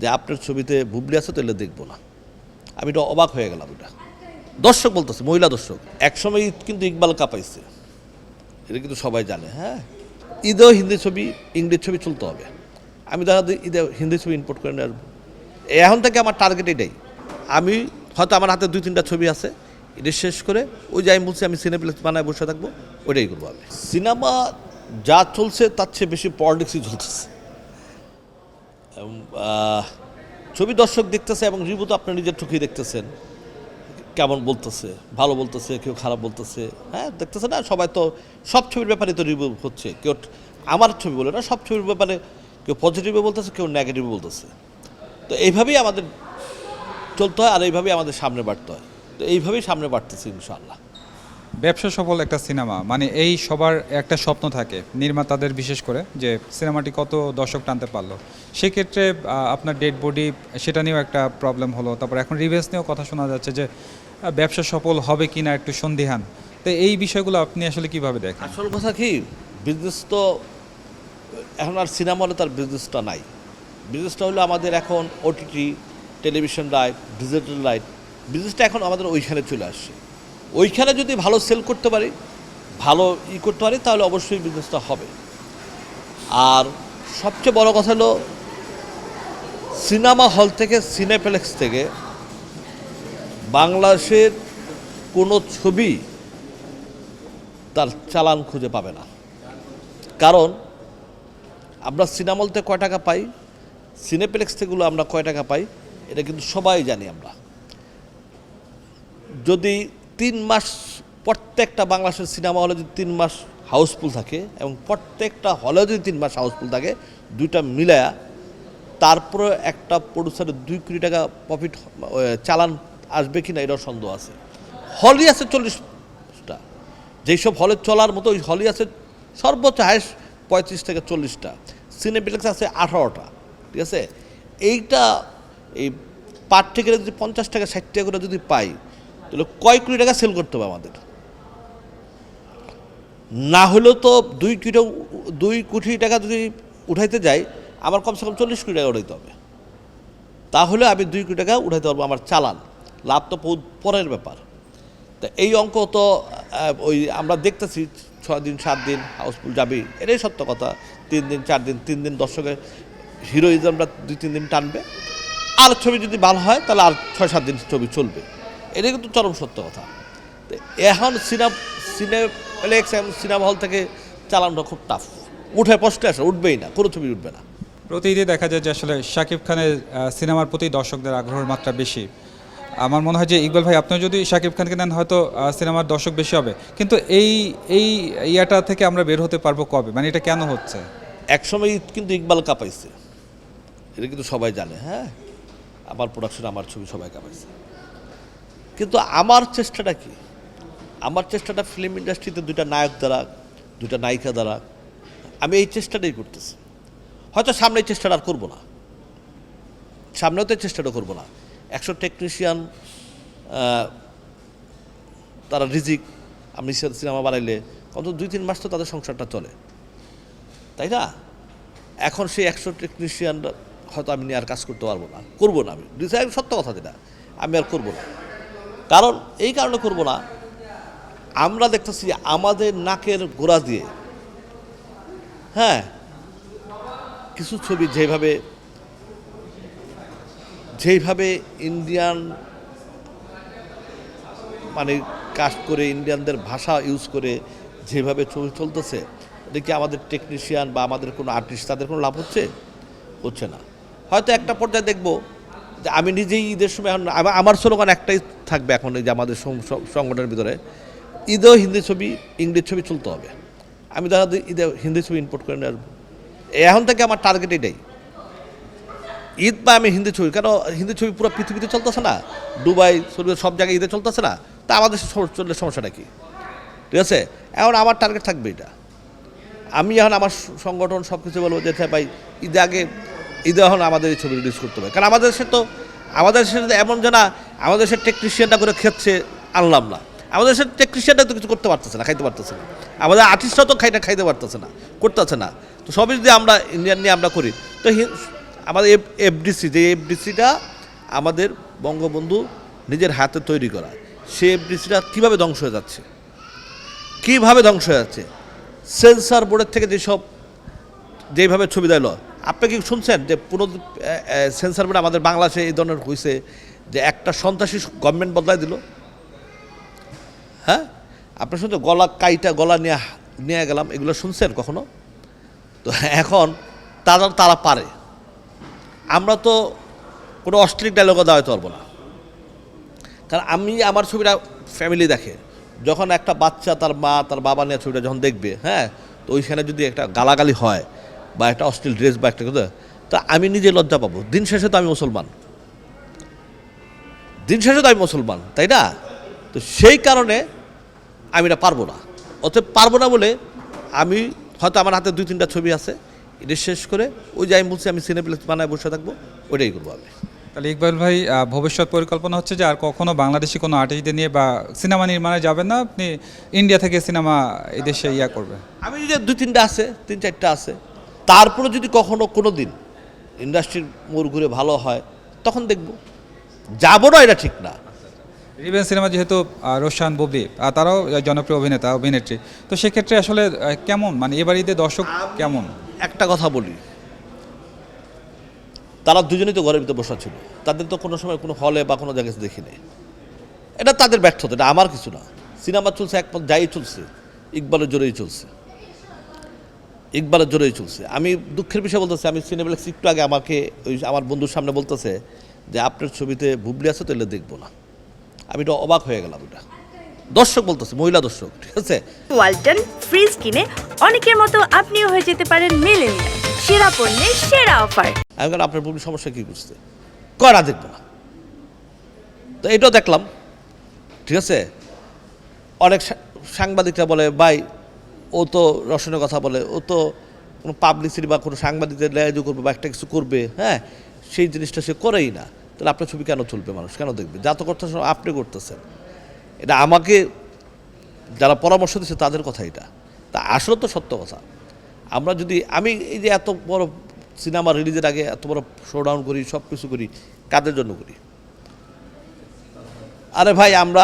যে আপনার ছবিতে বুবলি আছে তাহলে দেখব না। আমি এটা অবাক হয়ে গেলাম এটা। দর্শক বলতেছে, মহিলা দর্শক, একসময় ঈদ কিন্তু ইকবাল কাপাইছে এটা কিন্তু সবাই জানে হ্যাঁ? ঈদেও হিন্দি ছবি, ইংরেজি ছবি চলতে হবে। আমি দেখা ঈদে হিন্দি ছবি ইম্পোর্ট করে আসব এখন থেকে আমার টার্গেট এটাই। আমি হয়তো আমার হাতে দুই, তিনটা ছবি আছে, এটা শেষ করে ওই যে আমি বলছি, আমি সিনেপ্লেক্স বানায় বসে থাকব, ওইটাই করব আমি। সিনেমা যা চলছে, তার চেয়ে বেশি পলিটিক্সই চলতেছে। ছবি দর্শক দেখতেছে এবং রিভিউ তো আপনি নিজের চোখেই দেখতেছেন। কেমন বলতেছে? ভালো বলতেছে, কেউ খারাপ বলতেছে? হ্যাঁ দেখতেছে না, সবাই তো, সব ছবির ব্যাপারে তো রিভিউ হচ্ছে। কেউ আমার ছবি বলে না, সব ছবির ব্যাপারে কেউ পজিটিভে বলতেছে, কেউ নেগেটিভে বলতেছে। তো এইভাবেই আমাদের চলতে হয় আর এইভাবেই আমাদের সামনে বাড়তে হয়। তো এইভাবেই সামনে বাড়তেছি ইনশাআল্লাহ। ব্যবসা সফল একটা সিনেমা মানে এই সবার একটা স্বপ্ন থাকে, নির্মাতাদের বিশেষ করে, যে সিনেমাটি কত দর্শক টানতে পারল। সেক্ষেত্রে আপনার ডেড বডি সেটা নিয়েও একটা প্রবলেম হলো। তারপর এখন রিভেন্স নিয়েও কথা শোনা যাচ্ছে যে ব্যবসা সফল হবে কি না একটু সন্দিহান। তো এই বিষয়গুলো আপনি আসলে কীভাবে দেখেন? আসল কথা কি বিজনেস তো, এখন আর সিনেমা হলে তার বিজনেসটা নাই। বিজনেসটা হলো আমাদের এখন OTT television light digital light বিজনেসটা এখন আমাদের ওইখানে চলে আসছে। ওইখানে যদি ভালো সেল করতে পারি, ভালো ই করতে পারি, তাহলে অবশ্যই বিজনেসটা হবে। আর সবচেয়ে বড় কথা হলো, সিনেমা হল থেকে, সিনেপ্লেক্স থেকে বাংলাদেশের কোনো ছবি তার চালান খুঁজে পাবে না। কারণ আমরা সিনেমলতে কয় টাকা পাই? সিনেপ্লেক্স থেকেগুলো আমরা কয় টাকা পাই? এটা কিন্তু সবাই জানি আমরা। যদি তিন মাস প্রত্যেকটা বাংলাদেশের সিনেমা হলে যদি তিন মাস হাউসফুল থাকে এবং প্রত্যেকটা হলেও যদি তিন মাস হাউসফুল থাকে, দুইটা মিলায়া তারপরে একটা প্রডিউসারের দুই কোটি টাকা প্রফিট চালান আসবে কি না এটাও সন্দেহ আছে। হলই আছে চল্লিশটা। যেসব হলে চলার মতো ওই হলই আছে সর্বোচ্চ হায়েস্ট পঁয়ত্রিশ থেকে চল্লিশটা। সিনেপ্লেক্স আছে আঠারোটা, ঠিক আছে? এইটা এই পার টিকেটে যদি পঞ্চাশ টাকা ষাট টাকা করে যদি পাই তাহলে কয় কোটি টাকা সেল করতে হবে আমাদের? না হলেও তো দুই কোটি দুই কোটি টাকা যদি উঠাইতে যাই, আমার কমসে কম চল্লিশ কোটি টাকা উঠাইতে হবে। তাহলে আমি দুই কোটি টাকা উঠাইতে পারব আমার চালান। লাভ তো পরের ব্যাপার। তা এই অঙ্ক তো ওই আমরা দেখতেছি, ছয় দিন, সাত দিন হাউসফুল যাবি, এটাই সত্য কথা। তিন দিন, চার দিন, তিন দিন দর্শকের হিরোইজমটা দুই, তিন দিন টানবে। আর ছবি যদি ভালো হয়, তাহলে আর ছয়, সাত দিন ছবি চলবে। এটাই কিন্তু চরম সত্য কথা। এখন সিনেমা সিনেপ্লেক্স এবং সিনেমা হল থেকে চালানোটা খুব টাফ উঠে প্রশ্নে আসে উঠবেই না কোনো ছবি উঠবে না। প্রতিদিন দেখা যায় যে আসলে শাকিব খানের সিনেমার প্রতি দর্শকদের আগ্রহের মাত্রা বেশি। আমার মনে হয় যে ইকবাল ভাই আপনি যদি শাকিব খানকে নেন হয়তো সিনেমার দর্শক বেশি হবে। কিন্তু এই এই ইয়াটা থেকে আমরা বের হতে পারব কবে? মানে এটা কেন হচ্ছে? একসময় কিন্তু ইকবাল কাঁপাইছে। এটা কিন্তু সবাই জানে হ্যাঁ? আমার প্রোডাকশন আমার ছবি সবাই কাঁপাইছে। কিন্তু আমার চেষ্টাটা কি? আমার চেষ্টাটা ফিল্ম ইন্ডাস্ট্রিতে দুইটা নায়ক দ্বারা, দুইটা নায়িকা দ্বারা আমি এই চেষ্টাটাই করতেছি। হয়তো সামনে চেষ্টাটা আর করব না। সামনেও তো চেষ্টাটা করব না। একশো টেকনিশিয়ান তারা রিজিক আমি সিনেমা বানাইলে অন্তত দুই তিন মাস তো তাদের সংসারটা চলে। তাই না? এখন সেই একশো টেকনিশিয়ান হয়তো আমি নিয়ে আর কাজ করতে পারব না। করব না আমি। সত্য কথা যেটা। আমি আর করব না। কারণ এই কারণে করব না। আমরা দেখতেছি আমাদের নাকের গোড়া দিয়ে হ্যাঁ কিছু ছবি যেভাবে যেইভাবে ইন্ডিয়ান মানে কাস্ট করে ইন্ডিয়ানদের ভাষা ইউজ করে যেভাবে ছবি চলতেছে কি আমাদের টেকনিশিয়ান বা আমাদের কোনো আর্টিস্ট তাদের কোনো লাভ হচ্ছে? হচ্ছে না। হয়তো একটা পর্যায়ে দেখব আমি নিজেই ঈদের সময় এখন আমা- আমার স্লোগান একটাই থাকবে এখন এই যে আমাদের সংগঠনের ভিতরে ঈদেও হিন্দি ছবি ইংরেজি ছবি চলতে হবে। আমি দেখা ঈদে হিন্দি ছবি ইম্পোর্ট করে আসব এখন থেকে আমার টার্গেট এটাই। ঈদ বা আমি হিন্দি ছবি, কেন হিন্দি ছবি পুরো পৃথিবীতে চলতেছে না? দুবাই সব জায়গায় ঈদে চলতেছে না? তা আমাদের চললে সমস্যাটা কি? ঠিক আছে? এখন আমার টার্গেট থাকবে এটা। আমি এখন আমার সংগঠন সব কিছু বলব যে, ভাই, ঈদে আগে, ঈদে এখন আমাদের এই ছবি রিলিজ করতে হবে। কারণ আমাদের সে তো আমাদের দেশে এমন যে না আমাদের দেশের টেকনিশিয়ানটা করে খেচ্ছে, আনলাম না। আমাদের দেশের টেকনিশিয়ানটা তো কিছু করতে পারতেছে না, খাইতে পারতেছে না। আমাদের আর্টিস্টরা তো খাইটা খাইতে পারতেছে না, করতেছে না। তো সবই যদি আমরা ইন্ডিয়ান নিয়ে আমরা করি, তো আমাদের এফডিসি যে এফডিসিটা আমাদের বঙ্গবন্ধু নিজের হাতে তৈরি করা সেই এফডিসিটা কীভাবে ধ্বংস হয়ে যাচ্ছে? কীভাবে ধ্বংস হয়ে যাচ্ছে? সেন্সার বোর্ডের থেকে যেসব, যেভাবে ছবি দিল আপনি কি শুনছেন যে পুরো সেন্সার বোর্ড আমাদের বাংলাদেশে এই ধরনের হয়েছে যে একটা সন্ত্রাসী গভর্নমেন্ট বদলাই দিল? হ্যাঁ? আপনি শুনছেন গলা কাইটা গলা নিয়ে নিয়ে গেলাম, এগুলো শুনছেন কখনো? তো এখন তারা তারা পারে। আমরা তো কোনো অশ্লীল ডায়লগও দেওয়াতে পারব না। কারণ আমি, আমার ছবিটা ফ্যামিলি দেখে। যখন একটা বাচ্চা তার মা, তার বাবা নিয়ে ছবিটা যখন দেখবে হ্যাঁ? তো ওইখানে যদি একটা গালাগালি হয় বা একটা অশ্লীল ড্রেস বা একটা কথা তা আমি নিজে লজ্জা পাবো। দিন শেষে তো আমি মুসলমান। দিন শেষে তো আমি মুসলমান তাই না? তো সেই কারণে আমি এটা পারব না। অতএব পারব না বলে আমি হয়তো আমার হাতে দুই তিনটা ছবি আছে এটা শেষ করে ওই যে আমি বলছি আমি সিনেপ্লেক্স বানায় বসে থাকব ওইটাই করব আমি। তাহলে ইকবাল ভাই ভবিষ্যৎ পরিকল্পনা হচ্ছে যে আর কখনো বাংলাদেশি কোনো আর্টিস্টদের নিয়ে বা সিনেমা নির্মাণে যাবেন না আপনি ইন্ডিয়া থেকে সিনেমা এদেশে ইয়া করবেন আমি যে দুই তিনটা আছে তিন চারটা আছে তারপরে যদি কখনো কোনো দিন ইন্ডাস্ট্রির মোড় ঘুরে ভালো হয় তখন দেখব। যাব না এটা ঠিক না। রিভেন সিনেমা যেহেতু রোশান ববি তারাও জনপ্রিয় অভিনেতা অভিনেত্রী তো সেক্ষেত্রে আসলে কেমন? মানে এবার ঈদে দর্শক কেমন? একটা কথা বলি। তারা দুজনেই তো ঘরের ভিতরে বসা ছিল। তাদের তো কোনো সময় কোনো হলে বা কোনো জায়গায় দেখিনি এটা তাদের ব্যর্থতা এটা আমার কিছু না। সিনেমা চলছে এক যাই চলছে ইকবালের জোরেই চলছে। ইকবালের জোরেই চলছে। আমি দুঃখের বিষয় বলতেছি আমি সিনেপ্লেক্স একটু আগে আমাকে ওই আমার বন্ধুর সামনে বলতেছে যে আপনার ছবিতে বুবলি আছে তো এলে দেখব না। আমি এটা অবাক হয়ে গেলাম এটা দর্শক বলতেছে মহিলা দর্শক ঠিক আছে? ওয়ালটন ফ্রিজ কিনে অনেকের মতো আপনিও হয়ে যেতে পারেন মেলেনিয়া সেরা পণ্যের সেরা অফার। আমি কেন আপনার বুবলির সমস্যা কী কয় না দেখব না। তো এটাও দেখলাম ঠিক আছে? অনেক সাংবাদিকরা বলে ভাই ও তো রসনের কথা বলে, ও তো কোনো পাবলিসিটি বা কোনো সাংবাদিকদের লেয়াজু করবে বা একটা কিছু করবে হ্যাঁ? সেই জিনিসটা সে করেই না। তাহলে আপনার ছবি কেন চলবে মানুষ? কেন দেখবে? যা তো করতেছেন আপনি করতেছেন। এটা আমাকে যারা পরামর্শ দিচ্ছে তাদের কথা এটা। তা আসলে তো সত্য কথা। আমরা যদি, আমি এই যে এত বড় সিনেমা রিলিজের আগে এত বড় শোডাউন করি সব কিছু করি, কাদের জন্য করি? আরে ভাই, আমরা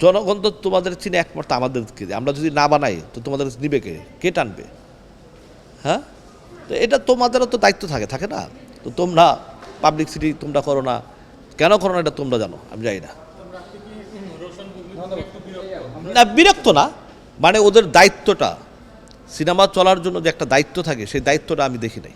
জনগণ তো তোমাদের চিনে একমাত্র আমাদেরকে আমরা যদি না বানাই, তো তোমাদের নিবে কে? কে টানবে? হ্যাঁ? তো এটা তোমাদেরও তো দায়িত্ব থাকে থাকে না? তো তোমরা পাবলিক সিটি তোমরা করো না। কেন করো না এটা তোমরা জানো? আমি জানি না। না, বিরক্ত না। মানে ওদের দায়িত্বটা, সিনেমা চলার জন্য যে একটা দায়িত্ব থাকে, সেই দায়িত্বটা আমি দেখি নাই।